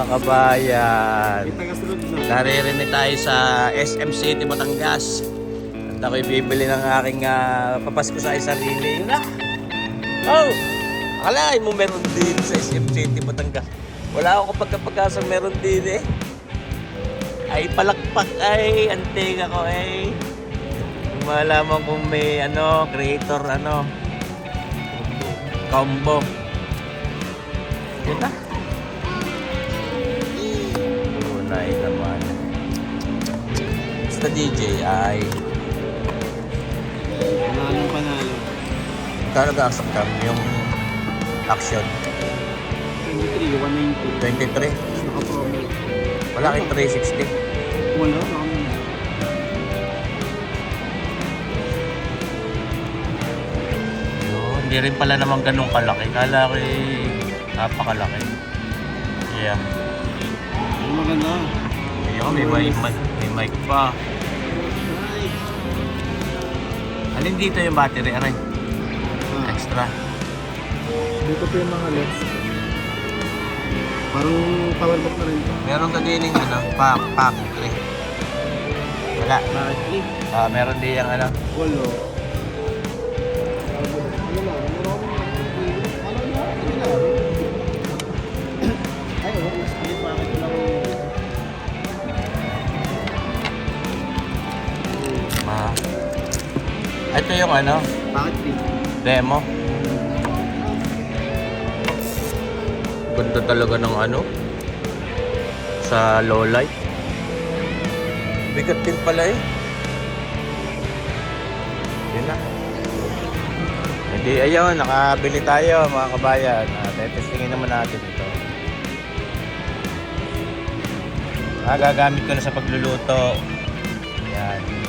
mga kabayan. Naririnig tayo sa SM City, Batangas. At ako'y bibili ng aking ah, papasko sa isang sarili. Yun na. Oh! Akalain mo meron din sa SM City, Batangas. Wala ako kapag kapagkasang meron din eh. Ay palakpak ay antig ako eh. Kung malaman kung may ano, creator ano, combo. Yun na. Basta DJ ay Panalo panalo. kano gasok ka yung action 23, 190. 23 Naka-promo. wala kay 360 Wala, naka Yun, hindi rin pala naman ganun kalaki kala ko eh, napakalaki yeah Ang maganda. Ayun, may mic, mic, may mic pa alin dito yung battery aray Ah, extra dito po yung mga LEDs. Parang power bank na rin ito. meron ka din yung ano pack pack eh. wala Bakit? Eh, Ah, meron din yung ano walo. Yung ano? Bakit di? demo. Ganda talaga ng ano? Sa low light bigat din pala eh. Yun na. Hindi ayun nakabili tayo mga kabayan. Uh, testingin naman natin ito. Ah, gagamit ko na sa pagluluto. Yan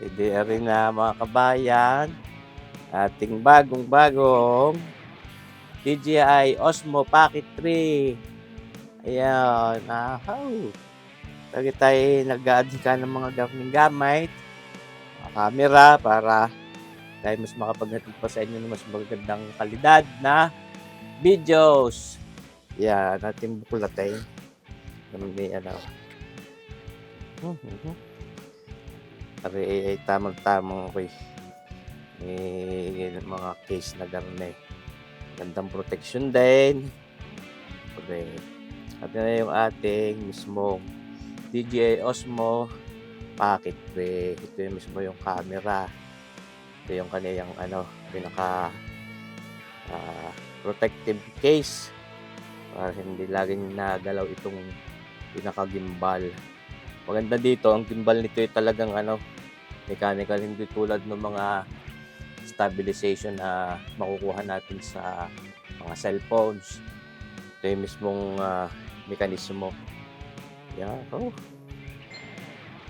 hindi rin na mga kabayan. Ating bagong bagong DJI Osmo Pocket 3 ayan ahaw. Lagi tayo nag-aadika ng mga gaming gamit. Mga camera para tayo mas makapaghatid pa sa inyo ng mas magandang kalidad na videos. Yan natin bukulatin naman may ano. Mhm. Pare ay tamang-tamang okay. May mga case na garne. Gandang protection din. Okay. At na yung ating mismong DJI Osmo Pocket Tray. Ito yung mismo yung camera. Ito yung kaniyang ano, pinaka ah, protective case para hindi laging nagalaw itong pinaka gimbal. Maganda dito, ang gimbal nito ay talagang ano, mechanical, hindi tulad ng mga stabilization na makukuha natin sa mga cellphones. Ito yung mismong ah, mekanismo. Yan, oh.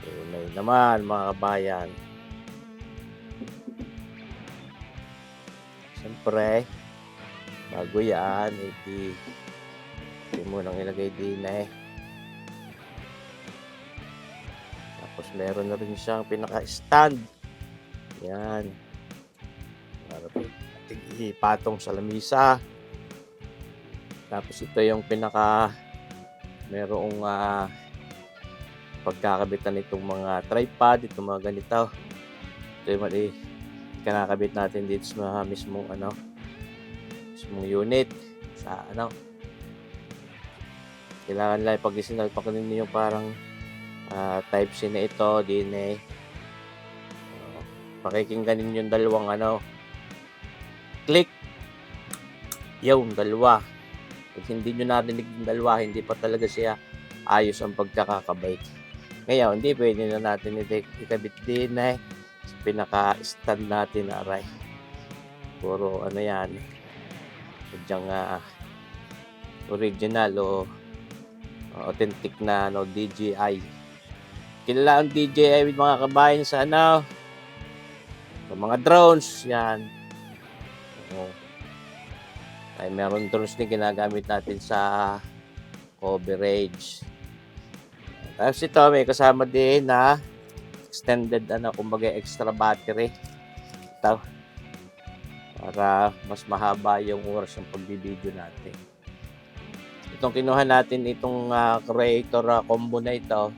Tunay naman, mga kabayan. Siyempre, bago yan, iti, iti mo nang ilagay din eh. Meron na rin siyang pinaka-stand. Yan. Ipatong sa lamisa. Tapos ito yung pinaka merong ah, pagkakabitan nitong mga tripod, itong mga ganito. Ito yung mali kinakabit natin dito sa mismong ano mismong unit sa ano kailangan lang pag isinalpak ninyo yung parang ah, type C na ito, DNA. Uh, pakikingganin yung dalawang ano. Click. Yung dalawa. Pag hindi nyo narinig yung dalawa, hindi pa talaga siya ayos ang pagkakakabait. Ngayon, hindi pwede na natin ikabit eh. Sa pinaka-stand natin na aray. Puro ano yan. Sadyang ah, original o authentic na no, DJI kilala ang DJI with mga kabayan sa ano sa mga drones yan. Oo. ay meron drones din ginagamit natin sa coverage. Tapos ito may kasama din na extended ano kumbaga extra battery. Ito para mas mahaba yung oras ng pagbibideo natin. Itong kinuha natin itong ah, creator ah, combo na ito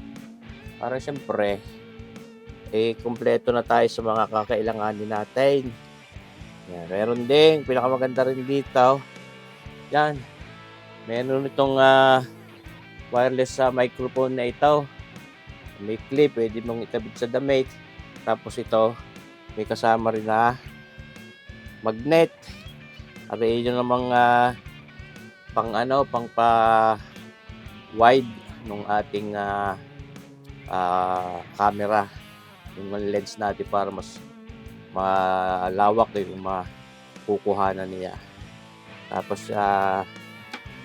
para siyempre eh kumpleto na tayo sa mga kakailanganin natin. Yan, meron din pinakamaganda rin dito. Yan. Meron itong ah, wireless sa microphone na ito. May clip, pwede mong ikabit sa damit. Tapos ito, may kasama rin na magnet. Ari yun namang ah, pang ano, pang pa wide nung ating ah, ah, camera. Yung lens natin para mas malawak yung makukuhanan niya. Tapos ah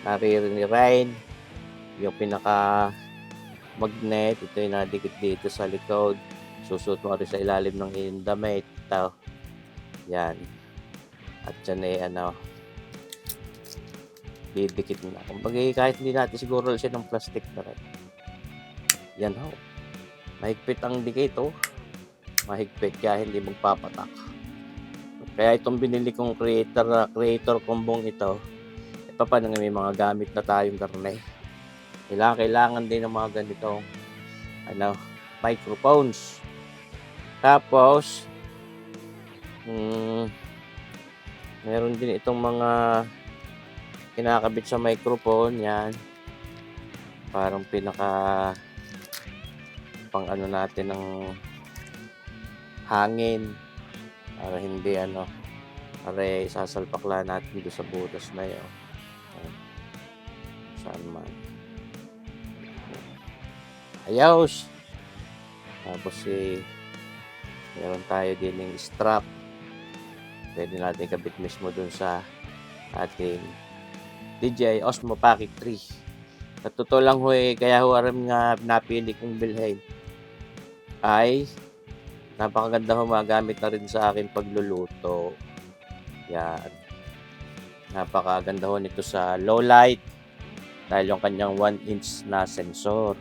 naririnig yung pinaka magnet ito yung nadikit dito sa likod. Susuot mo rin sa ilalim ng iyong damit. Ito. Yan. At dyan eh ano didikit na. Kumbaga kahit hindi natin siguro siya ng plastic na rin yan ho. Mahigpit ang dikit mahigpit kaya hindi magpapatak. Kaya itong binili kong creator creator kombong ito paano nga may mga gamit na tayong karne. Kailangan kailangan din ng mga ganitong ano microphones. Tapos mm, meron din itong mga kinakabit sa microphone yan. Parang pinaka pang ano natin ng hangin para hindi ano para isasalpak lang natin doon sa butas na yun. Saan man. Ayos! Tapos eh meron tayo din ng strap. Pwede natin kabit mismo dun sa ating DJI Osmo Pocket 3 sa totoo lang ho eh, kaya ho aram nga napili kong bilhin ay napakaganda ho magamit na rin sa akin pagluluto. Yan. Napakaganda ho nito sa low light dahil yung kanyang 1 inch na sensor.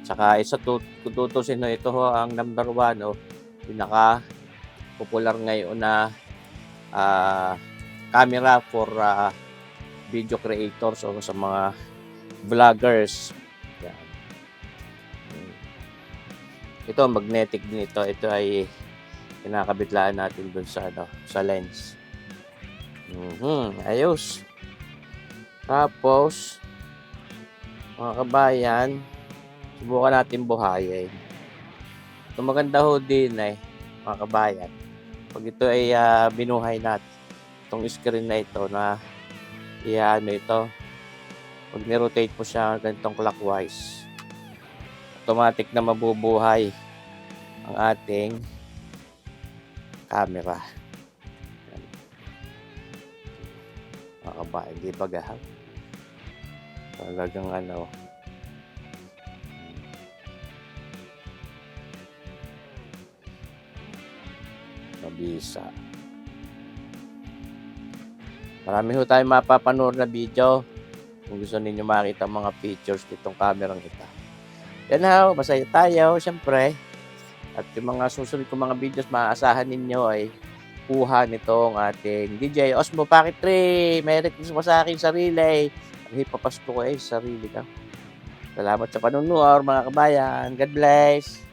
At saka isa tut tutusin ho ito ho ang number 1 oh, pinaka popular ngayon na ah, camera for ah, video creators o sa mga vloggers ito magnetic din ito. Ito ay kinakabitlaan natin dun sa ano sa lens. Mhm, ayos. Tapos mga kabayan subukan natin buhayin. Ito maganda ho din eh mga kabayan. Pag ito ay ah, binuhay natin itong screen na ito na iano ito. Pag nirotate mo siya ganitong clockwise automatic na mabubuhay ang ating camera. Mga kabayan di ba gahap talagang ano. Mabisa. Marami ho tayong mapapanood na video. Kung gusto ninyo makita mga features nitong camera ito yan ho masaya tayo syempre. At yung mga susunod kong mga videos maaasahan ninyo ay kuha nitong ating DJI Osmo Pocket 3 may request mo sa aking sarili. Ang hipapasko ko eh sa sarili ka salamat sa panunood mga kabayan. God bless